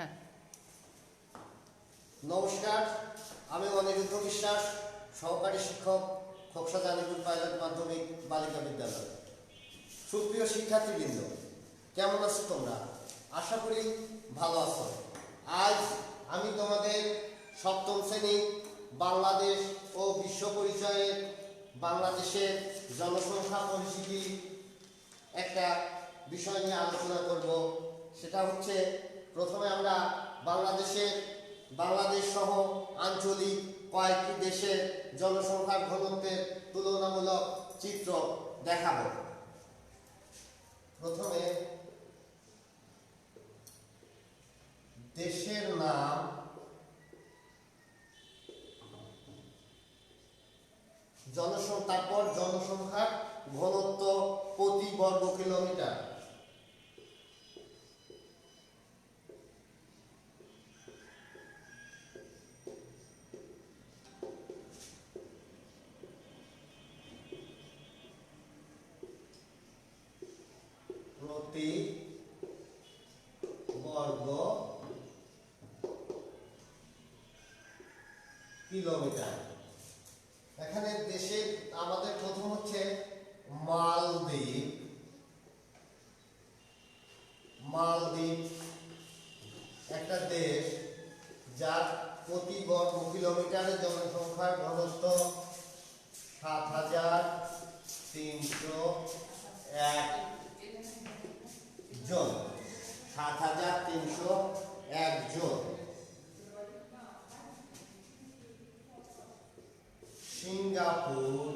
হ্যাঁ। নমস্কার, আমি অনিরুদ্ধ বিশ্বাস, সহকারী শিক্ষক, খোকসা জানিপুর পাইলট মাধ্যমিক বালিকা বিদ্যালয়। সুপ্রিয় শিক্ষার্থীবৃন্দ, কেমন আছো তোমরা? আশা করি ভালো আছো। আজ আমি তোমাদের সপ্তম শ্রেণি বাংলাদেশ ও বিশ্ব পরিচয়ের বাংলাদেশের জনসংখ্যা পরিস্থিতি একটা বিষয় নিয়ে আলোচনা করব। সেটা হচ্ছে প্রথমে আমরা বাংলাদেশের বাংলাদেশ সহ আঞ্চলিক কয়েকটি দেশের জনসংখ্যার ঘনত্বের তুলনামূলক চিত্র দেখাবো। প্রথমে, দেশের নাম জনসংখ্যা, তারপর জনসংখ্যার ঘনত্ব প্রতি বর্গ কিলোমিটার। প্রতি বর্গ কিলোমিটার। এখানে দেশের আমাদের প্রথম হচ্ছে মালদ্বীপ। মালদ্বীপ একটা দেশ যার প্রতি বর্গ কিলোমিটারে জনসংখ্যার ঘনত্ব সাত হাজার তিনশো এক জন সাত হাজার তিনশো একজন সিঙ্গাপুর।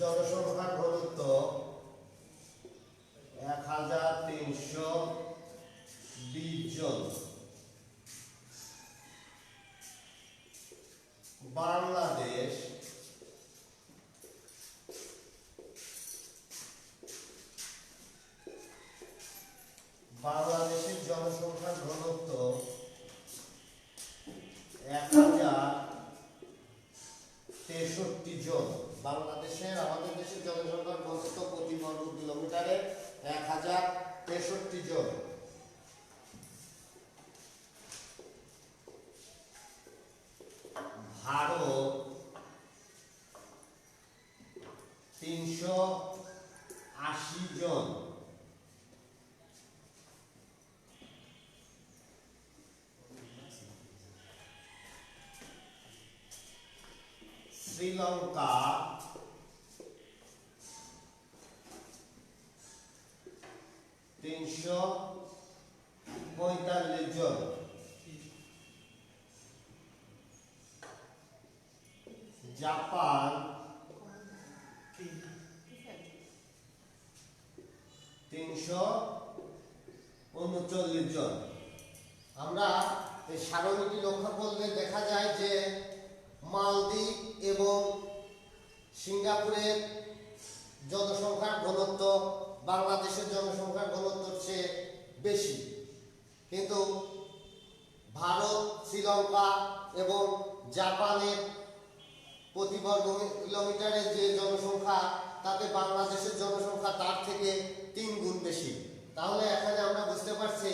জনসংখ্যার বাংলাদেশের, আমাদের দেশের জনসংখ্যার ঘনত্ব প্রতি বর্গ কিলোমিটারে এক হাজার তেষট্টি জন। ভারত তিনশো আশি জন। শ্রীলঙ্কা তিনশো পঁয়তাল্লিশ জন। জাপান তিনশো উনচল্লিশ জন। আমরা এই সারণীটি লক্ষ্য করলে দেখা যায় যে মালদ্বীপ এবং সিঙ্গাপুরের জনসংখ্যার ঘনত্ব বাংলাদেশের জনসংখ্যার ঘনত্বর চেয়ে বেশি। কিন্তু ভারত, শ্রীলঙ্কা এবং জাপানের প্রতি বর্গ কিলোমিটারে যে জনসংখ্যা, তাতে বাংলাদেশের জনসংখ্যা তার থেকে তিন গুণ বেশি। তাহলে এখানে আমরা বুঝতে পারছি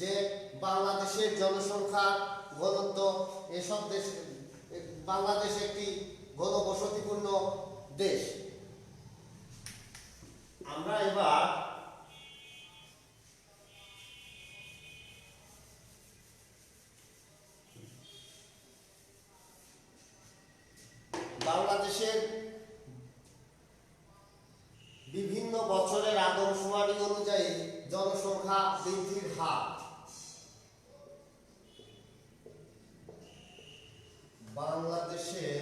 যে বাংলাদেশের জনসংখ্যা ঘনত্ব এসব দেশ বাংলাদেশ একটি ঘনবসতিপূর্ণ দেশ। আমরা এবার বাংলাদেশের বিভিন্ন বছরের আদমশুমারি অনুযায়ী জনসংখ্যা বৃদ্ধির হার। বাংলাদেশের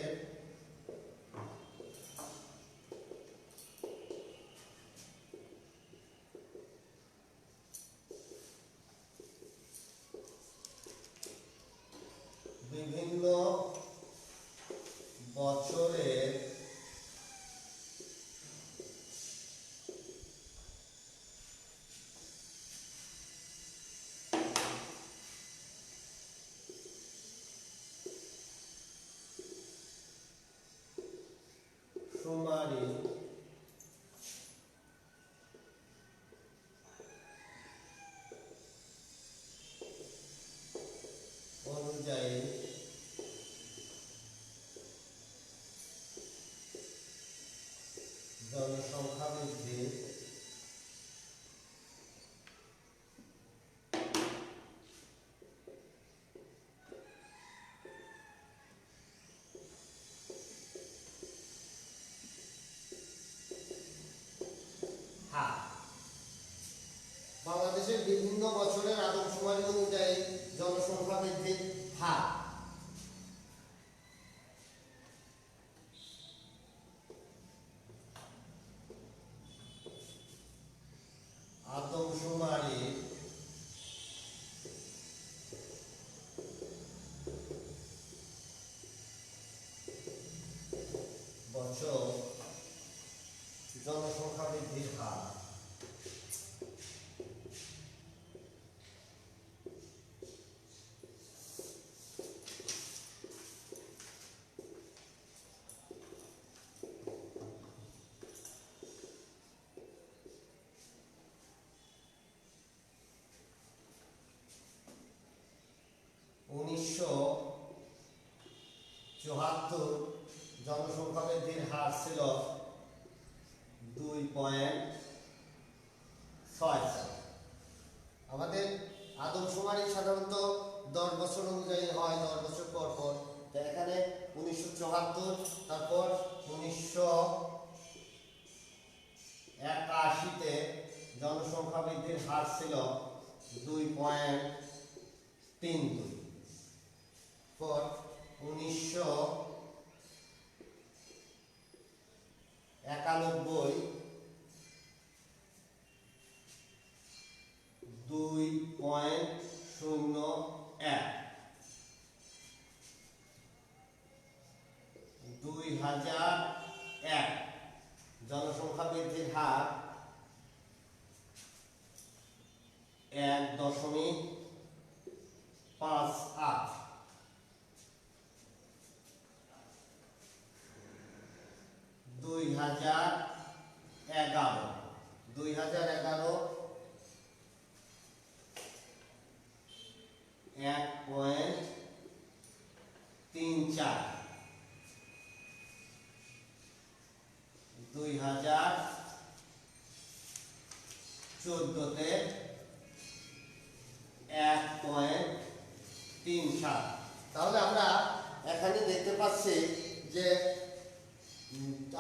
তোমারে অনুযায়ী জনসংখ্যা বৃদ্ধি হার বাংলাদেশের বিভিন্ন বছরের আদমশুমারি অনুযায়ী জনসংখ্যা বৃদ্ধির হার আদমশুমারি বছর জনসংখ্যা বৃদ্ধির হার উনিশশো চুয়াত্তর জনসংখ্যা বৃদ্ধির হার ছিল দুই পয়েন্ট ছয় চার আমাদের আদমশুমারি সাধারণত দশ বছর অনুযায়ী হয়, দশ বছর পর পর। এখানে উনিশশো চুয়াত্তর, তারপর উনিশশো একাশিতে জনসংখ্যা বৃদ্ধির হার ছিল দুই পয়েন্ট তিন দুই। পর উনিশশো একানব্বই দুই পয়েন্ট শূন্য এক দুই হাজার এক জনসংখ্যা বৃদ্ধির হার এক দশমিক পাঁচ আট দুই হাজার এগারো। দুই হাজার এগারো এক পয়েন্ট তিন চার। দুই হাজার চোদ্দতে এক পয়েন্ট তিন সাত তাহলে আমরা এখানে দেখতে পাচ্ছি যে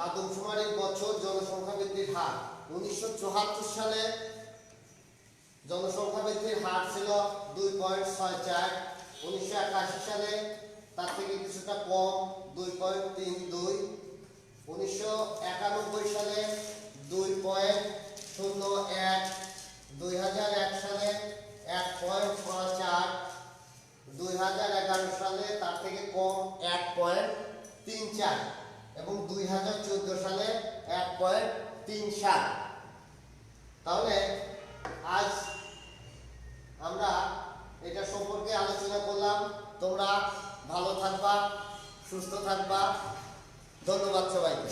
আদমশুমারির বছর জনসংখ্যা বৃদ্ধির হার। উনিশশো চুয়াত্তর সালে জনসংখ্যা বৃদ্ধির হার ছিল দুই পয়েন্ট ছয় চার। উনিশশো সালে তার থেকে কিছুটা কম, দুই পয়েন্ট তিন দুই উনিশশো একানব্বই সালে দুই পয়েন্ট শূন্য এক দুই হাজার এক সালে এক পয়েন্ট পাঁচ আট দুই হাজার এগারো সালে তার থেকে কম এক পয়েন্ট তিন চার এবং দুই হাজার চোদ্দ সালে এক পয়েন্ট তিন সাত। তাহলে আজ আমরা এটা সম্পর্কে আলোচনা করলাম। তোমরা ভালো থাকবা, সুস্থ থাকবা। ধন্যবাদ সবাইকে।